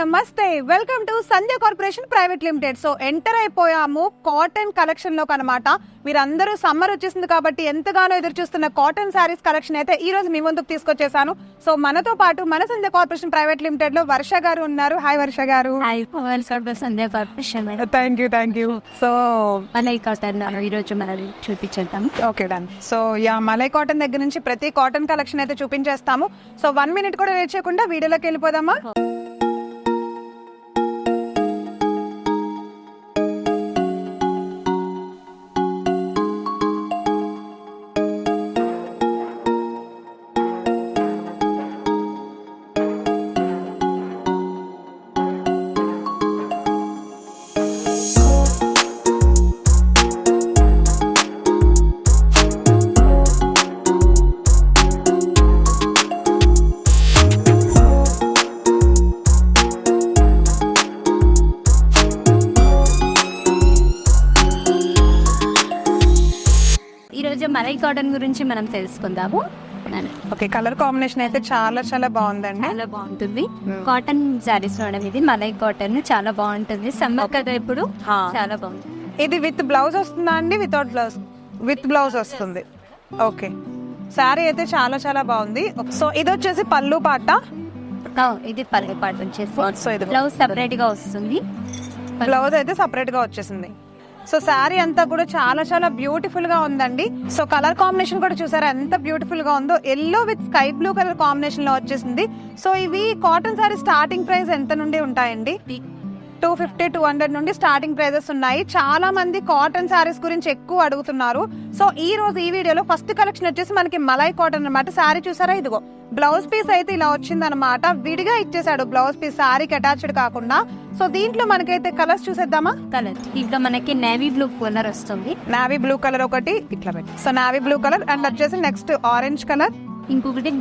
నమస్తే. Welcome to Sandhya corporation private limited. So enter అయిపోయాము cotton కలెక్షన్లోకి అనమాట మీరందరూ సమ్మర్ వచ్చేసింది కాబట్టి ఎంతగానో ఎదురు చూస్తున్న కాటన్ శారీస్ కలెక్షన్ అయితే ఈ రోజు మీ ముందుకు తీసుకొచ్చేసాను. సో మనతో పాటు మన సంధ్య కార్పొరేషన్ ప్రైవేట్ లిమిటెడ్లో వర్ష గారు ఉన్నారు. Hi Varsha garu. Sandhya corporation thank you thank you so cotton ఈ రోజు మనది చూపించేద్దాం. Okay done so ya malai cotton దగ్గర నుంచి ప్రతి కాటన్ కలెక్షన్ అయితే చూపించేస్తాము. సో వన్ మినిట్ కూడా వేట్ చేయకుండా వీడియోలోకి వెళ్ళిపోదామా? కాటన్ గురించి మనం తెలుసుకుందాము. ఓకే కలర్ కాంబినేషన్ అయితే చాలా చాలా బాగుందండి. చాలా బాగుంటుంది. కాటన్ శారీస్ మేడం ఇది మలై కాటన్ చాలా బాగుంటుంది. సమ్మర్ కదా ఇప్పుడు. చాలా బాగుంటుంది. ఇది విత్ బ్లౌజ్ వస్తుందా అండి? Without blouse? విత్ బ్లౌజ్ వస్తుంది. ఓకే. శారీ అయితే చాలా చాలా బాగుంది. సో ఇది వచ్చేసి పళ్ళు పాట. ఇది పల్లె పాట వచ్చేసి. సో ఇది బ్లౌజ్ సపరేట్గా వస్తుంది. బ్లౌజ్ అయితే సపరేట్గా వచ్చేసింది. సో శారీ అంతా కూడా చాలా చాలా బ్యూటిఫుల్గా ఉందండి. సో కలర్ కాంబినేషన్ కూడా చూసారా ఎంత బ్యూటిఫుల్గా ఉందో. Yellow with sky blue colour కాంబినేషన్లో వచ్చేసింది. సో ఇవి కాటన్ శారీ స్టార్టింగ్ ప్రైస్ ఎంత నుండి ఉంటాయండి? టూ ఫిఫ్టీ టూ హండ్రెడ్ నుండి స్టార్టింగ్ ప్రైజెస్ ఉన్నాయి. చాలా మంది కాటన్ శారీస్ గురించి ఎక్కువ అడుగుతున్నారు. సో ఈ రోజు ఈ వీడియోలో ఫస్ట్ కలెక్షన్ వచ్చేసి మనకి మలై కాటన్ అన్నమాట. శారీ చూసారా? ఇదిగో. బ్లౌజ్ పీస్ అయితే ఇలా వచ్చింది అనమాట విడిగా ఇచ్చేసాడు బ్లౌజ్ పీస్ శారీకి అటాచ్డ్ కాకుండా. సో దీంట్లో మనకైతే కలర్స్ చూసేద్దామా? కలర్. ఇంకా మనకి నేవీ బ్లూ కలర్ వస్తుంది. నావీ బ్లూ కలర్ ఒకటి ఇట్లా పెట్టి. So navy blue colour and వచ్చేసి నెక్స్ట్ ఆరెంజ్ కలర్ ఇంకొకటి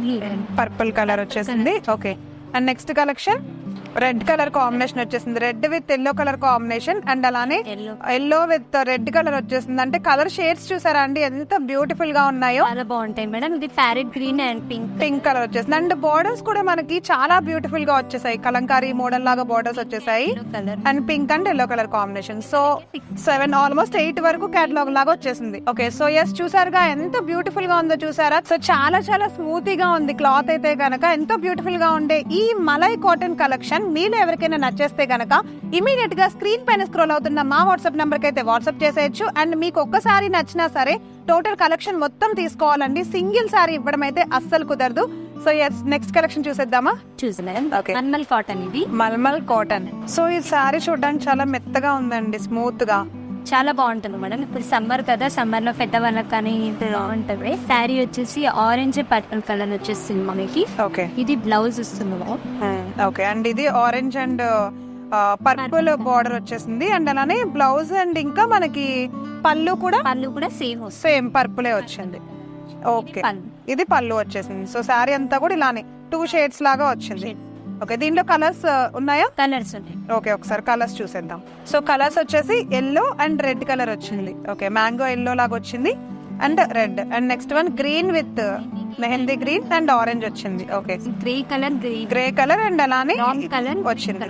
పర్పుల్ కలర్ వచ్చేసింది. Okay and next collection red colour combination వచ్చేసింది. Red with yellow colour combination and అలానే ఎల్లో. విత్ రెడ్ కలర్ వచ్చేసింది. అంటే కలర్ షేడ్స్ చూసారా అండి? ఎంత బ్యూటిఫుల్గా ఉన్నాయో. చాలా బాగుంటాయి మేడం. ఇది parrot green and pink. Pink colour వచ్చేసింది. అండ్ బోర్డర్స్ కూడా మనకి చాలా బ్యూటిఫుల్గా వచ్చేసాయి. కలంకారీ మోడల్ లాగా బోర్డర్స్ వచ్చేసాయి. And pink and yellow colour combination so seven almost eight వరకు కేటలాగ్ లాగా వచ్చేసింది. ఓకే సో ఎస్ చూసారుగా ఎంత బ్యూటిఫుల్గా ఉందో చూసారా? సో చాలా చాలా స్మూత్గా ఉంది. క్లాత్ అయితే గనక ఎంతో బ్యూటిఫుల్గా ఉండే ఈ మలై కాటన్ కలెక్షన్ మీలో ఎవరికైనా నచ్చేస్తే గనక ఇమీడియట్గా స్క్రీన్ పైన స్క్రోల్ అవుతున్న మా వాట్సాప్ నంబర్కి అయితే వాట్సాప్ చేసేయచ్చు. అండ్ మీకు ఒక్కసారి నచ్చినా సరే టోటల్ కలెక్షన్ మొత్తం తీసుకోవాలండి. సింగిల్ సారీ ఇవ్వడం అయితే అస్సలు కుదరదు. సో ఎస్ నెక్స్ట్ కలెక్షన్ చూసేద్దామా. మన్మల్ కాటన్ ఇది. మల్మల్ కాటన్ సో ఈ సారీ చూడడానికి చాలా మెత్తగా ఉందండి స్మూత్గా. చాలా బాగుంటుంది మేడం. ఇప్పుడు సమ్మర్ కదా సమ్మర్లో పెద్దవాళ్ళకి కానీ బాగుంటుంది. శారీ వచ్చేసి ఆరెంజ్ పర్పుల్ కలర్ వచ్చేస్తుంది మనకి ఓకే. ఇది బ్లౌజ్ ఇస్తుంది మేడం. ఓకే. అండ్ ఇది ఆరెంజ్ అండ్ పర్పుల్ బార్డర్ వచ్చేసింది. అండ్ అలానే బ్లౌజ్ అండ్ ఇంకా మనకి పళ్ళు కూడా పళ్ళు కూడా సేమ్ వస్తుంది. సేమ్ పర్పులే వచ్చింది. ఓకే. ఇది పళ్ళు వచ్చేసింది. సో శారీ అంతా కూడా ఇలానే టూ షేడ్స్ లాగా వచ్చింది. ఓకే దీంట్లో కలర్స్ ఉన్నాయా? కలర్స్ ఉంటాయి. ఓకే ఒకసారి కలర్స్ చూసేద్దాం. సో కలర్స్ వచ్చేసి ఎల్లో అండ్ రెడ్ కలర్ వచ్చింది. ఓకే మ్యాంగో ఎల్లో లాగా వచ్చింది and red and next one green with mehndi green and orange వచ్చింది. Okay grey colour grey grey colour and అలానే కలర్ వచ్చింది.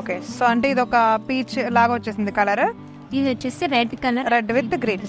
ఓకే సో అంటే ఇది ఒక పీచ్ లాగా వచ్చేసింది కలర్ ఇది వచ్చేసి red colour red with green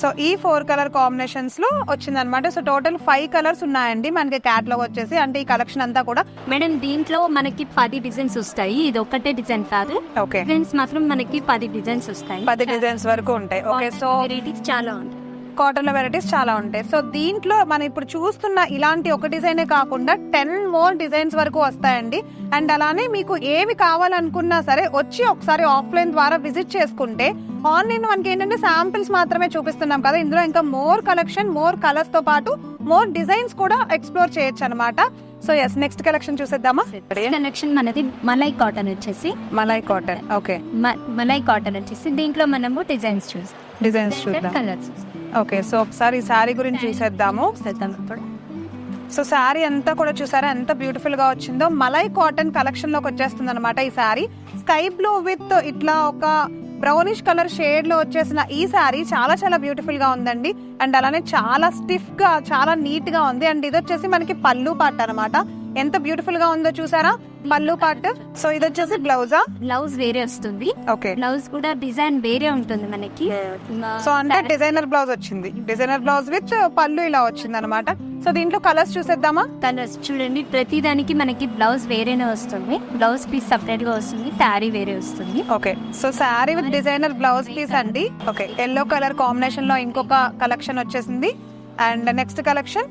so ఈ ఫోర్ కలర్ కాంబినేషన్స్లో వచ్చింది అనమాట సో టోటల్ ఫైవ్ కలర్స్ ఉన్నాయండి మనకి క్యాట్లాగ్ వచ్చేసి. అంటే ఈ కలెక్షన్ అంతా కూడా మేడం దీంట్లో మనకి పది డిజైన్స్ వస్తాయి. ఇది ఒకటే డిజైన్ కాదు. ఓకే డిజైన్స్ మాత్రం మనకి పది డిజైన్స్ వస్తాయి. పది డిజైన్స్ వరకు ఉంటాయి. ఓకే సో వెరైటీస్ చాలా ఉంటాయి. కాటన్లో వెరైటీస్ చాలా ఉంటాయి. సో దీంట్లో మనం ఇప్పుడు చూస్తున్న ఇలాంటి ఒక డిజైనే కాకుండా టెన్ మోర్ డిజైన్స్ వరకు వస్తాయండి. అండ్ అలానే మీకు ఏవి కావాలనుకున్నా సరే వచ్చి ఒకసారి ఆఫ్లైన్ ద్వారా విజిట్ చేసుకుంటే ఆన్లైన్ మనకి ఏంటంటే శాంపిల్స్ మాత్రమే చూపిస్తున్నాం కదా. ఇందులో ఇంకా మోర్ కలెక్షన్ మోర్ కలర్స్తో పాటు మోర్ డిజైన్స్ కూడా ఎక్స్ప్లోర్ చేయొచ్చు అనమాట సో ఎస్ నెక్స్ట్ కలెక్షన్ చూసేద్దామా? కలెక్షన్ మనది మలై కాటన్ వచ్చేసి. Malai cotton okay malai cotton వచ్చేసి దీంట్లో మనము డిజైన్స్ చూస్తాం. డిజైన్స్ చూద్దాం. కలర్స్ ఓకే సో ఒకసారి ఈ శారీ గురించి చూసేద్దాము. ఇప్పుడు సో శారీ అంతా కూడా చూసారా ఎంత బ్యూటిఫుల్గా వచ్చిందో. మలై కాటన్ కలెక్షన్లోకి వచ్చేస్తుంది అనమాట ఈ శారీ. స్కై బ్లూ విత్ ఇట్లా ఒక బ్రౌనిష్ కలర్ షేడ్లో వచ్చేసిన ఈ శారీ చాలా చాలా బ్యూటిఫుల్గా ఉందండి. అండ్ అలానే చాలా స్టిఫ్గా చాలా నీట్గా ఉంది. అండ్ ఇది వచ్చేసి మనకి పళ్ళు పాట అనమాట ఎంత బ్యూటిఫుల్గా ఉందో చూసారా? పళ్ళు పార్ట్ సో ఇది వచ్చేసి బ్లౌజా బ్లౌజ్ వేరే వస్తుంది. ఓకే బ్లౌజ్ కూడా డిజైన్ వేరే ఉంటుంది మనకి. సో అంటే డిజైనర్ బ్లౌజ్ వచ్చింది. డిజైనర్ బ్లౌజ్ విత్ పళ్ళు ఇలా వచ్చింది అనమాట సో దీంట్లో కలర్స్ చూసేద్దామా? కలర్స్ చూడండి. ప్రతి దానికి మనకి బ్లౌజ్ వేరేనే వస్తుంది. బ్లౌజ్ పీస్ సపరేట్గా వస్తుంది. శారీ వేరే వస్తుంది. Okay so sari with designer blouse piece అండి. ఓకే ఎల్లో కలర్ కాంబినేషన్లో ఇంకొక కలెక్షన్ వచ్చేసింది. And next collection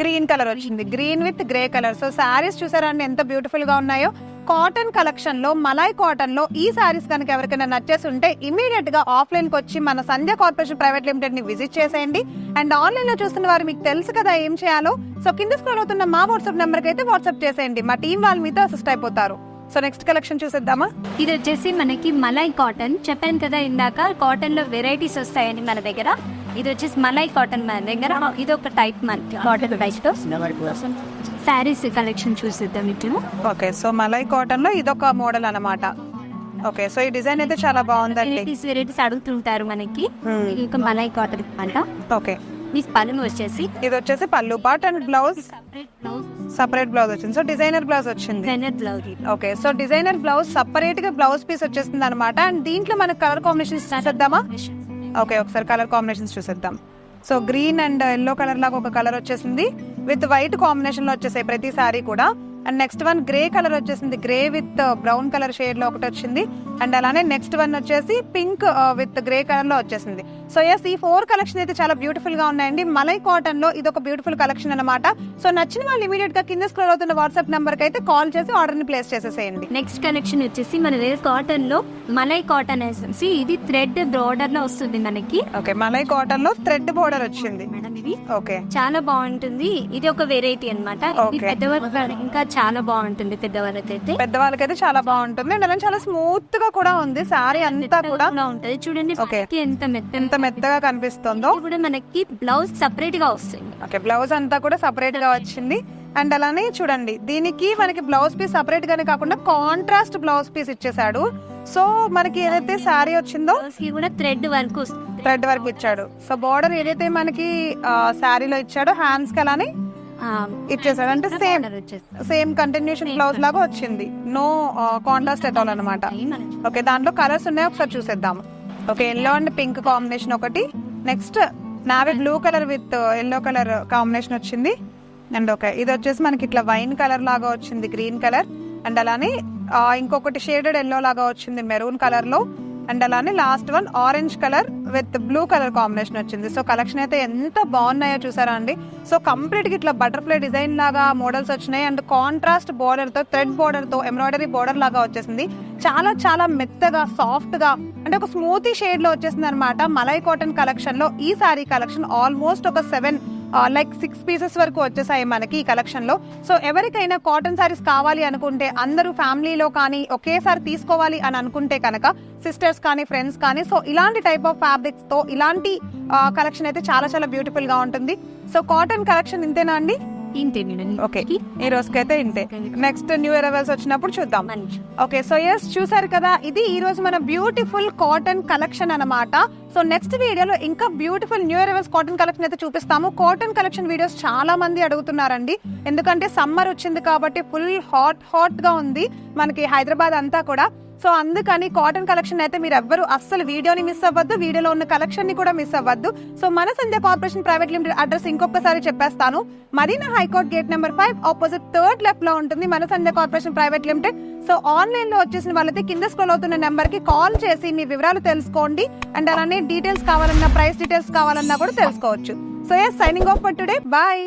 green colour వచ్చింది. Green with grey colour so saris చూసారండి ఎంత బ్యూటిఫుల్గా ఉన్నాయో. కాటన్ కలెక్షన్లో మలాయ్ కాటన్లో ఈ సారీస్ కనుక ఎవరికైనా నచ్చేసి ఉంటే ఇమీడియట్గా ఆఫ్లైన్కి వచ్చి మన సంధ్య కార్పొరేషన్ ప్రైవేట్ లిమిటెడ్ని విజిట్ చేసేయండి. అండ్ ఆన్లైన్లో చూస్తున్న వారు మీకు తెలుసు కదా ఏం చేయాలో. సో కింద స్క్రోల్ అవుతున్న మా వాట్సాప్ నెంబర్కి అయితే వాట్సాప్ చేసేయండి. మా టీం వాళ్ళు మీతో అసిస్ట్ అయిపోతారు. సో నెక్స్ట్ కలెక్షన్ చూసేద్దామా? ఇది వచ్చేసి మనకి మలై కాటన్ చెప్పాను కదా ఇందాక కాటన్లో వెరైటీస్ వస్తాయండి మన దగ్గర. ఇది వచ్చేసి మలై కాటన్ మన దగ్గర. ఇది ఒక టైప్ మనకి కాటన్ టైప్ శారీస్ కలెక్షన్ చూసిద్దాం ఇప్పుడు. ఓకే సో మలై కాటన్లో ఇదొక మోడల్ అన్నమాట. ఓకే సో ఈ డిజైన్ అయితే చాలా బాగుందండి. వెరైటీస్ వెరైటీస్ అడుగుతుంటారు మనకి. Hmm. ఇది ఒక మలై కాటన్ అంట ఓకే ఈ పనులు వచ్చేసి ఇది వచ్చేసి పళ్ళు పాట్ అండ్ బ్లౌజ్ సపరేట్ బ్లౌజ్ వచ్చింది. సో డిజైనర్ బ్లౌజ్ వచ్చింది. Designer blouse okay so designer blouse సపరేట్గా బ్లౌజ్ పీస్ వచ్చేస్తుంది అనమాట అండ్ దీంట్లో మనకు కలర్ కాంబినేషన్స్ చూసేద్దామా? ఓకే ఒకసారి కలర్ కాంబినేషన్స్ చూసేద్దాం. So green and yellow colour లాగా ఒక కలర్ వచ్చేసింది. విత్ వైట్ కాంబినేషన్లో వచ్చేసాయి ప్రతి సారీ కూడా. And next one grey colour వచ్చేసింది. గ్రే విత్ బ్రౌన్ కలర్ షేడ్లో ఒకటి వచ్చింది. అండ్ అలానే నెక్స్ట్ వన్ వచ్చేసి పింక్ విత్ గ్రే కలర్లో వచ్చేసింది. సో ఎస్ ఈ ఫోర్ కలెక్షన్ అయితే చాలా బ్యూటిఫుల్గా ఉన్నాయండి. మలై కాటన్లో ఇది ఒక బ్యూటిఫుల్ కలెక్షన్ అన్నమాట. సో నచ్చిన వాళ్ళు ఇమీడియట్గా కింద స్క్రోల్ అవుతున్న వాట్సాప్ నెంబర్కి అయితే కాల్ చేసి ఆర్డర్ని ప్లేస్ చేసేసేయండి. నెక్స్ట్ కలెక్షన్ వచ్చేసి మన దగ్గర కాటన్లో మలై కాటన్ వేసేసి ఇది థ్రెడ్ బ్రాడర్లో వస్తుంది మనకి. ఓకే మలై కాటన్లో థ్రెడ్ బోర్డర్ వచ్చింది. మేడం ఇది ఓకే. చాలా బాగుంటుంది. ఇది ఒక వెరైటీ. పెద్దవాళ్ళకి ఇంకా చాలా బాగుంటుంది పెద్దవాళ్ళకి అయితే పెద్దవాళ్ళకైతే చాలా బాగుంటుంది. అండ్ అలానే చాలా స్మూత్గా కూడా ఉంది. సారీ అంతా కూడా ఉంటది. చూడండి. మనకి ఎంత మెత్త ఎంత మెత్తగా కనిపిస్తుందో. కూడా మనకి బ్లౌజ్ సపరేట్గా వస్తుంది. ఓకే బ్లౌజ్ అంతా కూడా సపరేట్గా వచ్చింది. అండ్ అలానే చూడండి దీనికి మనకి బ్లౌజ్ పీస్ సపరేట్ గానే కాకుండా కాంట్రాస్ట్ బ్లౌజ్ పీస్ ఇచ్చేసాడు సో మనకి ఏదైతే శారీ వచ్చిందో కూడా థ్రెడ్ వర్క్ థ్రెడ్ వర్క్ ఇచ్చాడు. సో బార్డర్ ఏదైతే మనకి శారీలో ఇచ్చాడో హ్యాండ్స్కి అలానే ఇచ్చేసాడు. అంటే సేమ్. సేమ్ కంటిన్యూషన్ బ్లౌజ్ లాగా వచ్చింది. నో కాంట్రాస్ట్ ఎట్ ఆల్ అనమాట ఓకే దాంట్లో కలర్స్ ఉన్నాయి ఒకసారి చూసేద్దాం okay yellow and pink combination ఒకటి. Next navy blue colour with yellow colour combination వచ్చింది. అండ్ ఓకే ఇది వచ్చేసి మనకి ఇట్లా వైన్ కలర్ లాగా వచ్చింది గ్రీన్ కలర్ అండ్ అలానే ఆ, ఇంకొకటి షేడెడ్ ఎల్లో లాగా వచ్చింది మెరూన్ కలర్లో. అండ్ అలానే last one orange colour with blue colour combination వచ్చింది. సో కలెక్షన్ అయితే ఎంత బాగున్నాయో చూసారా అండి? సో కంప్లీట్గా ఇట్లా బటర్ఫ్లై డిజైన్ లాగా మోడల్స్ వచ్చినాయి. అండ్ కాంట్రాస్ట్ బోర్డర్తో థ్రెడ్ బోర్డర్తో ఎంబ్రాయిడరీ బోర్డర్ లాగా వచ్చేసింది. చాలా చాలా మెత్తగా సాఫ్ట్గా అంటే ఒక స్మూతీ షేడ్లో వచ్చేసింది అనమాట మలై కాటన్ కలెక్షన్లో ఈ సారీ కలెక్షన్ ఆల్మోస్ట్ ఒక సెవెన్ లైక్ సిక్స్ పీసెస్ వరకు వచ్చేసాయి మనకి ఈ కలెక్షన్లో. సో ఎవరికైనా కాటన్ సారీస్ కావాలి అనుకుంటే అందరూ ఫ్యామిలీలో కానీ ఒకేసారి తీసుకోవాలి అని అనుకుంటే కనుక సిస్టర్స్ కానీ ఫ్రెండ్స్ కానీ సో ఇలాంటి టైప్ ఆఫ్ ఫ్యాబ్రిక్స్తో ఇలాంటి కలెక్షన్ అయితే చాలా చాలా బ్యూటిఫుల్గా ఉంటుంది. సో కాటన్ కలెక్షన్ ఇంతేనా అండి? ఓకే ఈ రోజుకైతే ఇంతే నెక్స్ట్ న్యూ ఇయర్ అవర్స్ వచ్చినప్పుడు చూద్దాం. ఓకే సో ఎస్ చూసారు కదా ఇది ఈ రోజు మన బ్యూటిఫుల్ కాటన్ కలెక్షన్ అన్నమాట. సో నెక్స్ట్ వీడియోలో ఇంకా beautiful new year cotton collection అయితే చూపిస్తాము. కాటన్ కలెక్షన్ వీడియోస్ చాలా మంది అడుగుతున్నారండి. ఎందుకంటే సమ్మర్ వచ్చింది కాబట్టి ఫుల్ హాట్ హాట్గా ఉంది. మనకి హైదరాబాద్ అంతా కూడా. సో అందుకని కాటన్ కలెక్షన్ అయితే మీరు ఎవ్వరు అస్సలు వీడియోని మిస్ అవ్వద్దు. వీడియోలో ఉన్న కలెక్షన్ని కూడా మిస్ అవ్వద్దు. సో మన Sandhya corporation private limited address ఇంకొకసారి చెప్పేస్తాను. Madina high court gate number five opposite third లెఫ్ట్లో ఉంటుంది మన Sandhya corporation private limited so ఆన్లైన్లో వచ్చేసిన వాళ్ళైతే కింద స్క్రోల్ అవుతున్న నెంబర్కి కాల్ చేసి మీ వివరాలు తెలుసుకోండి. అండ్ అలానే డీటెయిల్స్ కావాలన్నా ప్రైస్ డీటెయిల్స్ కావాలన్నా కూడా తెలుసుకోవచ్చు. So yes signing off for today bye